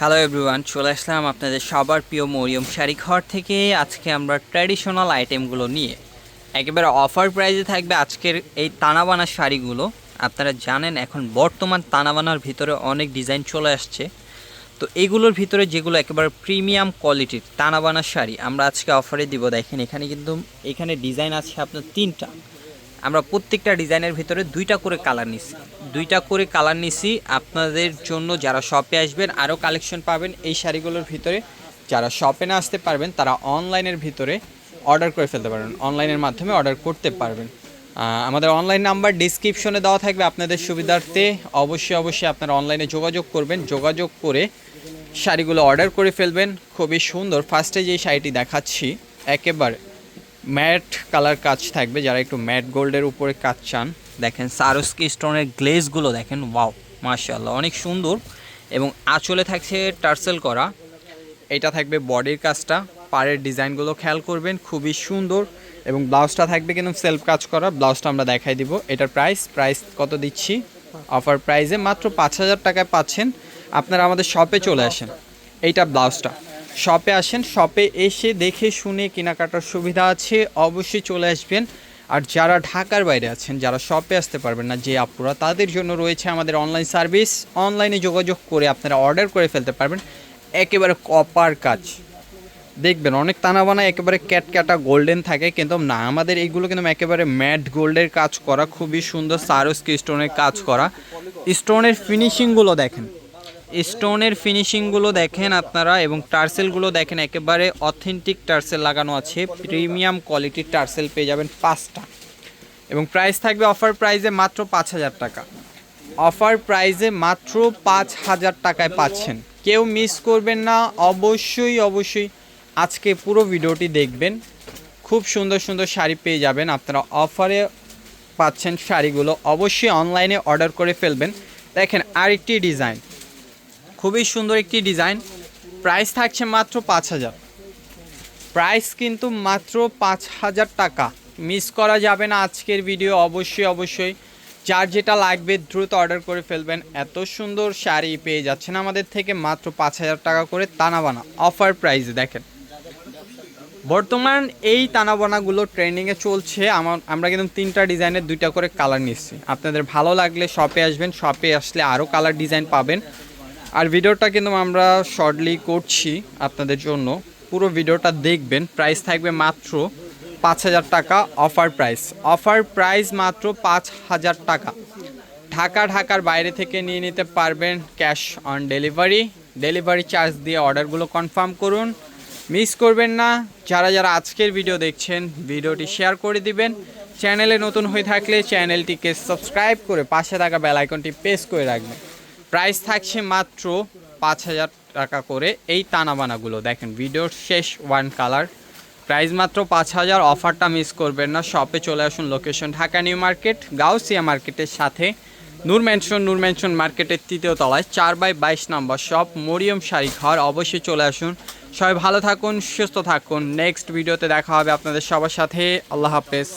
Hello everyone চলে আসলাম আপনাদের সবার প্রিয় মরিয়ম শাড়ি ঘর থেকে। আজকে আমরা ট্র্যাডিশনাল আইটেমগুলো নিয়ে, একেবারে অফার প্রাইসে থাকবে আজকের এই তানাবানা শাড়িগুলো। আপনারা জানেন এখন বর্তমান তানাবানার ভিতরে অনেক ডিজাইন চলে আসছে। তো এগুলোর ভিতরে যেগুলো একেবারে প্রিমিয়াম কোয়ালিটির তানাবানা শাড়ি, আমরা আজকে অফারে দিব। দেখেন এখানে কিন্তু, এখানে ডিজাইন আছে আপনার তিনটা। আমরা প্রত্যেকটা ডিজাইনের ভিতরে দুইটা করে কালার নিছি। দুইটা করে কালার নিছি, আপনাদের জন্য যারা শপে আসবেন আরও কালেকশন পাবেন। এই শাড়িগুলোর ভিতরে যারা শপে না আসতে পারবেন, তারা অনলাইনের ভিতরে অর্ডার করে ফেলতে পারবেন। অনলাইনের মাধ্যমে অর্ডার করতে পারবেন। আমাদের অনলাইন নাম্বার ডিসক্রিপশনে দেওয়া থাকবে আপনাদের সুবিধার্থে। অবশ্যই অবশ্যই আপনারা অনলাইনে যোগাযোগ করবেন। যোগাযোগ করে শাড়িগুলো অর্ডার করে ফেলবেন। খুবই সুন্দর। ফার্স্টে যেই শাড়িটি দেখাচ্ছি, একেবারে ম্যাট কালার কাজ থাকবে, যারা একটু ম্যাট গোল্ডের উপরে কাজ চান। দেখেন সারস্কি স্টোনের গ্লেজগুলো দেখেন, ওয়াও মার্শাল্লাহ অনেক সুন্দর। এবং আঁচলে থাকছে টার্সেল করা। এটা থাকবে বডির কাজটা, পাড়ের ডিজাইনগুলো খেয়াল করবেন, খুবই সুন্দর। এবং ব্লাউজটা থাকবে কিন্তু সেলফ কাজ করা, ব্লাউজটা আমরা দেখাই দিব। এটার প্রাইস প্রাইস কত দিচ্ছি? অফার প্রাইসে মাত্র পাঁচ হাজার টাকায় পাচ্ছেন। আপনারা আমাদের শপে চলে আসেন। এইটা ব্লাউজটা। শপে আসেন। শপে এসে দেখে শুনে কেনাকাটার সুবিধা আছে, অবশ্যই চলে আসবেন। আর যারা ঢাকার বাইরে আছেন, যারা শপে আসতে পারবেন না, যে আপুরা, তাদের জন্য রয়েছে আমাদের অনলাইন সার্ভিস অনলাইনে যোগাযোগ করে আপনারা অর্ডার করে ফেলতে পারবেন। একেবারে কপার কাজ। দেখবেন অনেক তানাবানা, একেবারে ক্যাটক্যাটা গোল্ডেন থাকে, কিন্তু না, আমাদের এইগুলো কিন্তু একেবারে ম্যাট গোল্ডের কাজ করা, খুবই সুন্দর, সারস্কি স্টোনের কাজ করা। স্টোনের ফিনিশিংগুলো দেখেন। স্টোনের ফিনিশিংগুলো দেখেন আপনারা এবং টার্সেলগুলো দেখেন, একেবারে অথেন্টিক টার্সেল লাগানো আছে। প্রিমিয়াম কোয়ালিটির টার্সেল পেয়ে যাবেন পাঁচটা। এবং প্রাইস থাকবে অফার প্রাইসে মাত্র পাঁচ হাজার টাকা। অফার প্রাইসে মাত্র পাঁচ হাজার টাকায় পাচ্ছেন। কেউ মিস করবেন না, অবশ্যই অবশ্যই আজকে পুরো ভিডিওটি দেখবেন। খুব সুন্দর সুন্দর শাড়ি পেয়ে যাবেন। আপনারা অফারে পাচ্ছেন শাড়িগুলো। অবশ্যই অনলাইনে অর্ডার করে ফেলবেন। দেখেন আরেকটি ডিজাইন। খুবই সুন্দর একটি ডিজাইন। প্রাইস থাকছে মাত্র পাঁচ হাজার। প্রাইস কিন্তু মাত্র পাঁচ হাজার টাকা। মিস করা যাবে না আজকের ভিডিও, অবশ্যই অবশ্যই। যার যেটা লাগবে দ্রুত অর্ডার করে ফেলবেন। এত সুন্দর শাড়ি পেয়ে যাচ্ছেন আমাদের থেকে মাত্র পাঁচ হাজার টাকা করে তানাবানা। অফার প্রাইসে দেখেন। বর্তমান এই তানাবানাগুলো ট্রেন্ডিংয়ে চলছে। আমার আমরা কিন্তু তিনটা ডিজাইনের দুইটা করে কালার নিচ্ছি। আপনাদের ভালো লাগলে শপে আসবেন। শপে আসলে আরও কালার ডিজাইন পাবেন। আর ভিডিওটা কিন্তু আমরা শর্টলি করছি আপনাদের জন্য। পুরো ভিডিওটা দেখবেন প্রাইস থাকবে মাত্র পাঁচ হাজার টাকা অফার প্রাইস অফার প্রাইস মাত্র পাঁচ হাজার টাকা। ঢাকা, ঢাকার বাইরে থেকে নিয়ে নিতে পারবেন cash on delivery delivery charge দিয়ে অর্ডারগুলো কনফার্ম করুন। মিস করবেন না। যারা যারা আজকের ভিডিও দেখছেন, ভিডিওটি শেয়ার করে দিবেন। চ্যানেলে নতুন হয়ে থাকলে চ্যানেলটিকে সাবস্ক্রাইব করে পাশে থাকা বেল আইকনটি প্রেস করে রাখবেন। প্রাইস থাকছে মাত্র পাঁচ হাজার টাকা করে। এই তানাবানাগুলো দেখেন, ভিডিওর শেষ ওয়ান কালার প্রাইস মাত্র পাঁচ হাজার, অফারটা মিস করবেন না। শপে চলে আসুন location Dhaka New Market, Gausia মার্কেটের সাথে। নূর ম্যানশন নূর ম্যানশন মার্কেটের তৃতীয় তলায়, চার বাই বাইশ নম্বর শপ মরিয়ম শাড়ি ঘর। অবশ্যই চলে আসুন। সবাই ভালো থাকুন, সুস্থ থাকুন। নেক্সট ভিডিওতে দেখা হবে আপনাদের সবার সাথে। আল্লাহ হাফেজ।